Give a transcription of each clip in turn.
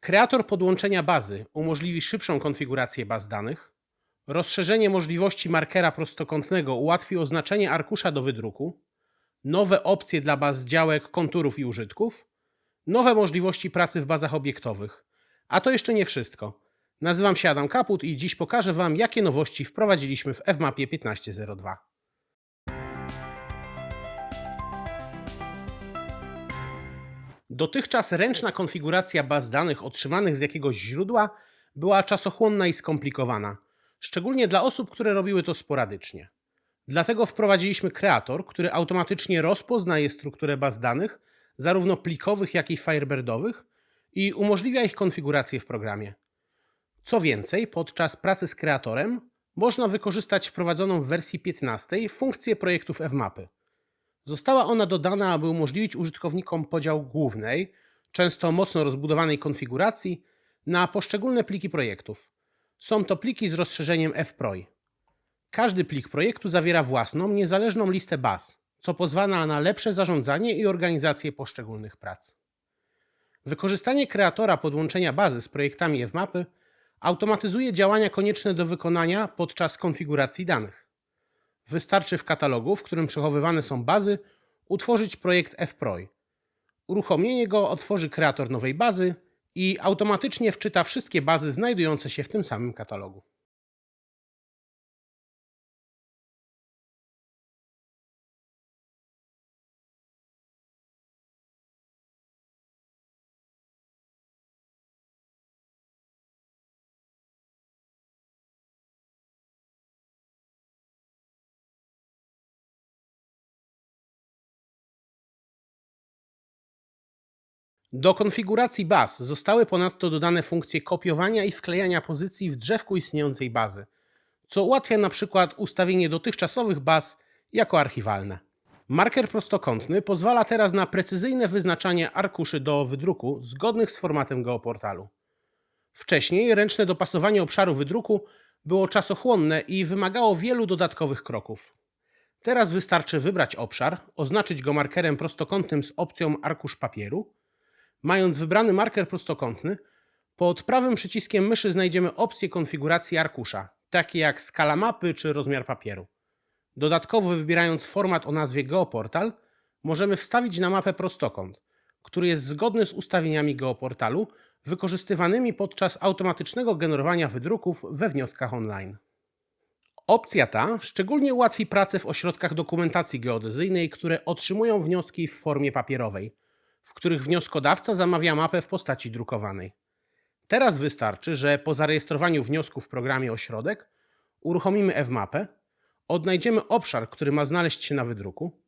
Kreator podłączenia bazy umożliwi szybszą konfigurację baz danych. Rozszerzenie możliwości markera prostokątnego ułatwi oznaczenie arkusza do wydruku. Nowe opcje dla baz działek, konturów i użytków. Nowe możliwości pracy w bazach obiektowych. A to jeszcze nie wszystko. Nazywam się Adam Kaput i dziś pokażę Wam, jakie nowości wprowadziliśmy w FMAPie 1502. Dotychczas ręczna konfiguracja baz danych otrzymanych z jakiegoś źródła była czasochłonna i skomplikowana, szczególnie dla osób, które robiły to sporadycznie. Dlatego wprowadziliśmy kreator, który automatycznie rozpoznaje strukturę baz danych, zarówno plikowych, jak i firebirdowych, i umożliwia ich konfigurację w programie. Co więcej, podczas pracy z kreatorem można wykorzystać wprowadzoną w wersji 15 funkcję projektów FMAPy. Została ona dodana, aby umożliwić użytkownikom podział głównej, często mocno rozbudowanej konfiguracji na poszczególne pliki projektów. Są to pliki z rozszerzeniem fproj. Każdy plik projektu zawiera własną, niezależną listę baz, co pozwala na lepsze zarządzanie i organizację poszczególnych prac. Wykorzystanie kreatora podłączenia bazy z projektami FMAPy automatyzuje działania konieczne do wykonania podczas konfiguracji danych. Wystarczy w katalogu, w którym przechowywane są bazy, utworzyć projekt fproj. Uruchomienie go otworzy kreator nowej bazy i automatycznie wczyta wszystkie bazy znajdujące się w tym samym katalogu. Do konfiguracji baz zostały ponadto dodane funkcje kopiowania i wklejania pozycji w drzewku istniejącej bazy, co ułatwia na przykład ustawienie dotychczasowych baz jako archiwalne. Marker prostokątny pozwala teraz na precyzyjne wyznaczanie arkuszy do wydruku zgodnych z formatem geoportalu. Wcześniej ręczne dopasowanie obszaru wydruku było czasochłonne i wymagało wielu dodatkowych kroków. Teraz wystarczy wybrać obszar, oznaczyć go markerem prostokątnym z opcją arkusz papieru. Mając wybrany marker prostokątny, pod prawym przyciskiem myszy znajdziemy opcję konfiguracji arkusza, takie jak skala mapy czy rozmiar papieru. Dodatkowo wybierając format o nazwie Geoportal, możemy wstawić na mapę prostokąt, który jest zgodny z ustawieniami Geoportalu wykorzystywanymi podczas automatycznego generowania wydruków we wnioskach online. Opcja ta szczególnie ułatwi pracę w ośrodkach dokumentacji geodezyjnej, które otrzymują wnioski w formie papierowej, w których wnioskodawca zamawia mapę w postaci drukowanej. Teraz wystarczy, że po zarejestrowaniu wniosku w programie Ośrodek uruchomimy FMAPę, odnajdziemy obszar, który ma znaleźć się na wydruku,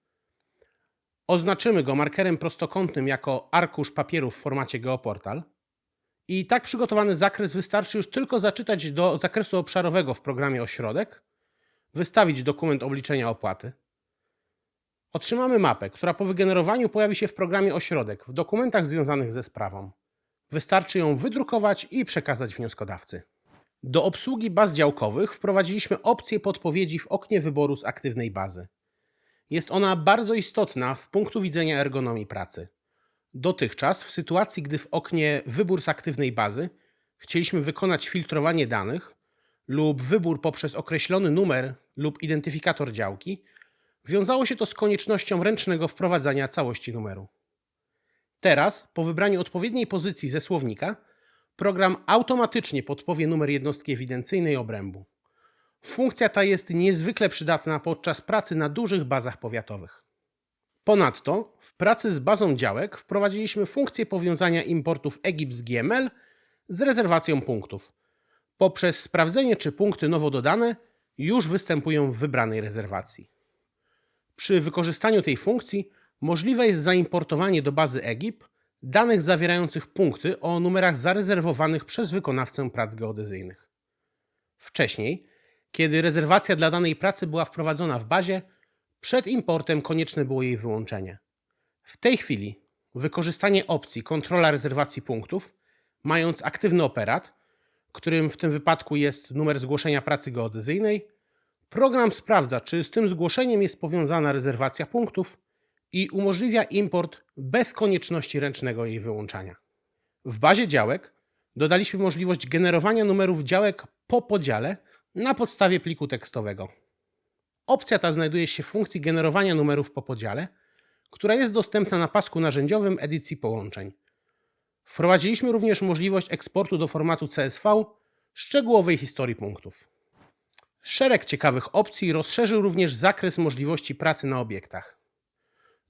oznaczymy go markerem prostokątnym jako arkusz papieru w formacie Geoportal i tak przygotowany zakres wystarczy już tylko zaczytać do zakresu obszarowego w programie Ośrodek, wystawić dokument obliczenia opłaty. Otrzymamy mapę, która po wygenerowaniu pojawi się w programie Ośrodek w dokumentach związanych ze sprawą. Wystarczy ją wydrukować i przekazać wnioskodawcy. Do obsługi baz działkowych wprowadziliśmy opcję podpowiedzi w oknie wyboru z aktywnej bazy. Jest ona bardzo istotna w punktu widzenia ergonomii pracy. Dotychczas, w sytuacji, gdy w oknie wybór z aktywnej bazy chcieliśmy wykonać filtrowanie danych lub wybór poprzez określony numer lub identyfikator działki, wiązało się to z koniecznością ręcznego wprowadzania całości numeru. Teraz, po wybraniu odpowiedniej pozycji ze słownika, program automatycznie podpowie numer jednostki ewidencyjnej obrębu. Funkcja ta jest niezwykle przydatna podczas pracy na dużych bazach powiatowych. Ponadto w pracy z bazą działek wprowadziliśmy funkcję powiązania importów EGIP z GML z rezerwacją punktów, poprzez sprawdzenie, czy punkty nowo dodane już występują w wybranej rezerwacji. Przy wykorzystaniu tej funkcji możliwe jest zaimportowanie do bazy EGIP danych zawierających punkty o numerach zarezerwowanych przez wykonawcę prac geodezyjnych. Wcześniej, kiedy rezerwacja dla danej pracy była wprowadzona w bazie, przed importem konieczne było jej wyłączenie. W tej chwili wykorzystanie opcji kontrola rezerwacji punktów, mając aktywny operat, którym w tym wypadku jest numer zgłoszenia pracy geodezyjnej, program sprawdza, czy z tym zgłoszeniem jest powiązana rezerwacja punktów i umożliwia import bez konieczności ręcznego jej wyłączania. W bazie działek dodaliśmy możliwość generowania numerów działek po podziale na podstawie pliku tekstowego. Opcja ta znajduje się w funkcji generowania numerów po podziale, która jest dostępna na pasku narzędziowym edycji połączeń. Wprowadziliśmy również możliwość eksportu do formatu CSV szczegółowej historii punktów. Szereg ciekawych opcji rozszerzył również zakres możliwości pracy na obiektach.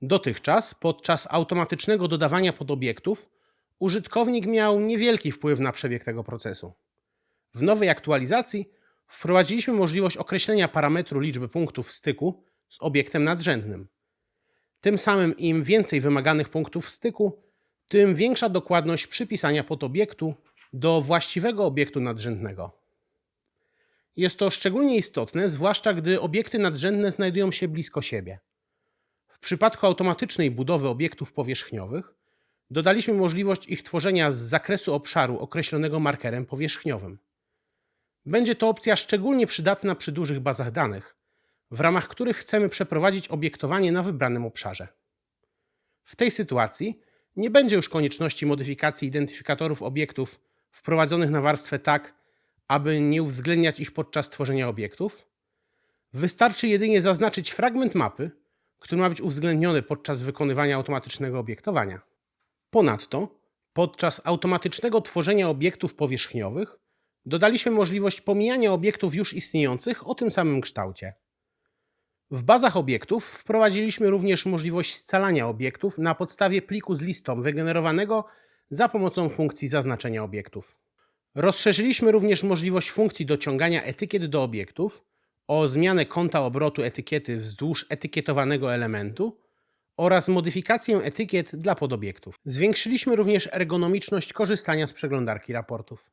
Dotychczas, podczas automatycznego dodawania podobiektów, użytkownik miał niewielki wpływ na przebieg tego procesu. W nowej aktualizacji wprowadziliśmy możliwość określenia parametru liczby punktów styku z obiektem nadrzędnym. Tym samym im więcej wymaganych punktów styku, tym większa dokładność przypisania podobiektu do właściwego obiektu nadrzędnego. Jest to szczególnie istotne, zwłaszcza gdy obiekty nadrzędne znajdują się blisko siebie. W przypadku automatycznej budowy obiektów powierzchniowych dodaliśmy możliwość ich tworzenia z zakresu obszaru określonego markerem powierzchniowym. Będzie to opcja szczególnie przydatna przy dużych bazach danych, w ramach których chcemy przeprowadzić obiektowanie na wybranym obszarze. W tej sytuacji nie będzie już konieczności modyfikacji identyfikatorów obiektów wprowadzonych na warstwę tak, aby nie uwzględniać ich podczas tworzenia obiektów. Wystarczy jedynie zaznaczyć fragment mapy, który ma być uwzględniony podczas wykonywania automatycznego obiektowania. Ponadto, podczas automatycznego tworzenia obiektów powierzchniowych dodaliśmy możliwość pomijania obiektów już istniejących o tym samym kształcie. W bazach obiektów wprowadziliśmy również możliwość scalania obiektów na podstawie pliku z listą wygenerowanego za pomocą funkcji zaznaczenia obiektów. Rozszerzyliśmy również możliwość funkcji dociągania etykiet do obiektów o zmianę kąta obrotu etykiety wzdłuż etykietowanego elementu oraz modyfikację etykiet dla podobiektów. Zwiększyliśmy również ergonomiczność korzystania z przeglądarki raportów.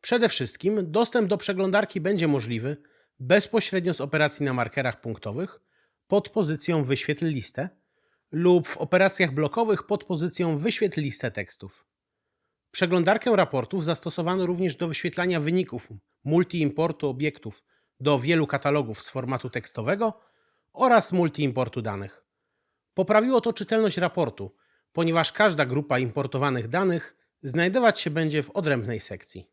Przede wszystkim dostęp do przeglądarki będzie możliwy bezpośrednio z operacji na markerach punktowych pod pozycją wyświetl listę lub w operacjach blokowych pod pozycją wyświetl listę tekstów. Przeglądarkę raportów zastosowano również do wyświetlania wyników multi-importu obiektów do wielu katalogów z formatu tekstowego oraz multi-importu danych. Poprawiło to czytelność raportu, ponieważ każda grupa importowanych danych znajdować się będzie w odrębnej sekcji.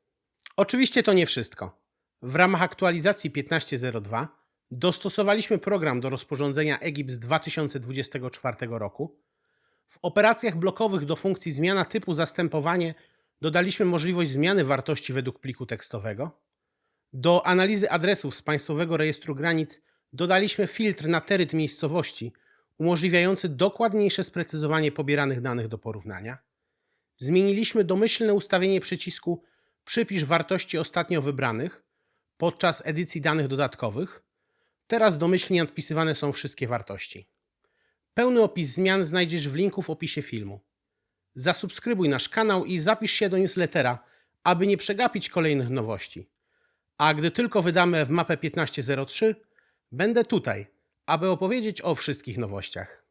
Oczywiście to nie wszystko. W ramach aktualizacji 15.02 dostosowaliśmy program do rozporządzenia EGIP z 2024 roku. W operacjach blokowych do funkcji zmiana typu zastępowanie dodaliśmy możliwość zmiany wartości według pliku tekstowego. Do analizy adresów z Państwowego Rejestru Granic dodaliśmy filtr na teryt miejscowości, umożliwiający dokładniejsze sprecyzowanie pobieranych danych do porównania. Zmieniliśmy domyślne ustawienie przycisku Przypisz wartości ostatnio wybranych podczas edycji danych dodatkowych. Teraz domyślnie odpisywane są wszystkie wartości. Pełny opis zmian znajdziesz w linku w opisie filmu. Zasubskrybuj nasz kanał i zapisz się do newslettera, aby nie przegapić kolejnych nowości. A gdy tylko wydamy w mapę 1503, będę tutaj, aby opowiedzieć o wszystkich nowościach.